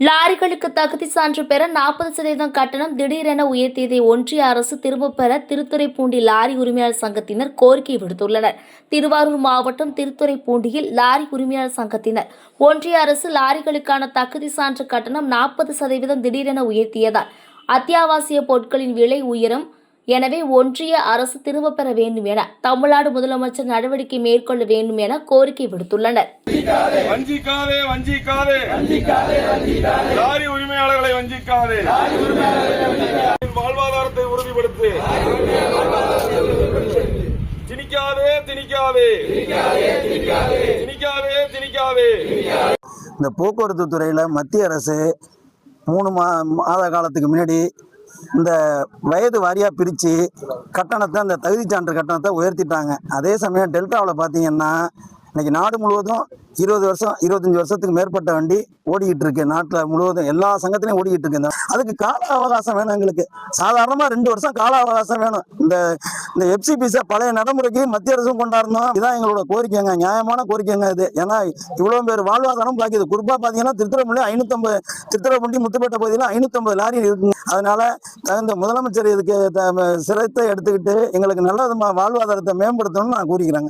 லாரிகளுக்கு தகுதி சான்று பெற நாற்பது சதவீதம் கட்டணம் திடீரென உயர்த்தியதை ஒன்றிய அரசு திரும்பப் பெற திருத்துறைப்பூண்டி லாரி உரிமையாளர் சங்கத்தினர் கோரிக்கை விடுத்துள்ளனர். திருவாரூர் மாவட்டம் திருத்துறைப்பூண்டியில் லாரி உரிமையாளர் சங்கத்தினர் ஒன்றிய அரசு லாரிகளுக்கான தகுதி சான்று கட்டணம் நாற்பது சதவீதம் திடீரென உயர்த்தியதால் அத்தியாவசிய பொருட்களின் விலை உயரும் எனவே ஒன்றிய அரசு திரும்பப் பெற வேண்டும் என தமிழ்நாடு முதலமைச்சர் நடவடிக்கை மேற்கொள்ள வேண்டும் என கோரிக்கை விடுத்துள்ளனர். வஞ்சிக்காதே வஞ்சிக்காதே லாரி உரிமையாளர்களை வஞ்சிக்காதே. வாழ்வாதாரத்தை உறுதிப்படுத்து. திணிக்காதே. திணிக்காதே திணிக்காதே. திணிக்காதே. இந்த போக்குவரத்து துறையில் மத்திய அரசு மூணு மா மாத காலத்துக்கு முன்னாடி இந்த வயது வாரியாக பிரித்து கட்டணத்தை அந்த தகுதி சான்று கட்டணத்தை உயர்த்திட்டாங்க. அதே சமயம் டெல்டாவில் பார்த்தீங்கன்னா இன்னைக்கு நாடு முழுவதும் இருபது வருஷம் இருபத்தஞ்சு வருஷத்துக்கு மேற்பட்ட வண்டி ஓடிக்கிட்டு இருக்கு. நாட்டில் முழுவதும் எல்லா சங்கத்திலையும் ஓடிக்கிட்டு இருக்கு. அதுக்கு கால அவகாசம் வேணும் எங்களுக்கு. சாதாரணமாக ரெண்டு வருஷம் கால அவகாசம் வேணும். இந்த இந்த எஃப்சிபிஸை பழைய நடைமுறைக்கு மத்திய அரசும் கொண்டாடணும். இதான் எங்களோட கோரிக்கைங்க. நியாயமான கோரிக்கைங்க இது. ஏன்னா இவ்வளோ பேர் வாழ்வாதாரம் பாக்கிது குறிப்பாக பார்த்தீங்கன்னா திருத்துறைப்பள்ளி ஐநூற்றம்பது திருத்துறைப்பள்ளி முத்துப்பேட்டை பகுதியில் ஐநூற்றம்பது லாரி இருக்குங்க அதனால தகுந்த முதலமைச்சர் இதுக்கு த- சிரத்தை எடுத்துக்கிட்டு எங்களுக்கு நல்ல வாழ்வாதாரத்தை மேம்படுத்தணும்னு நான் கூறிக்கிறேங்க.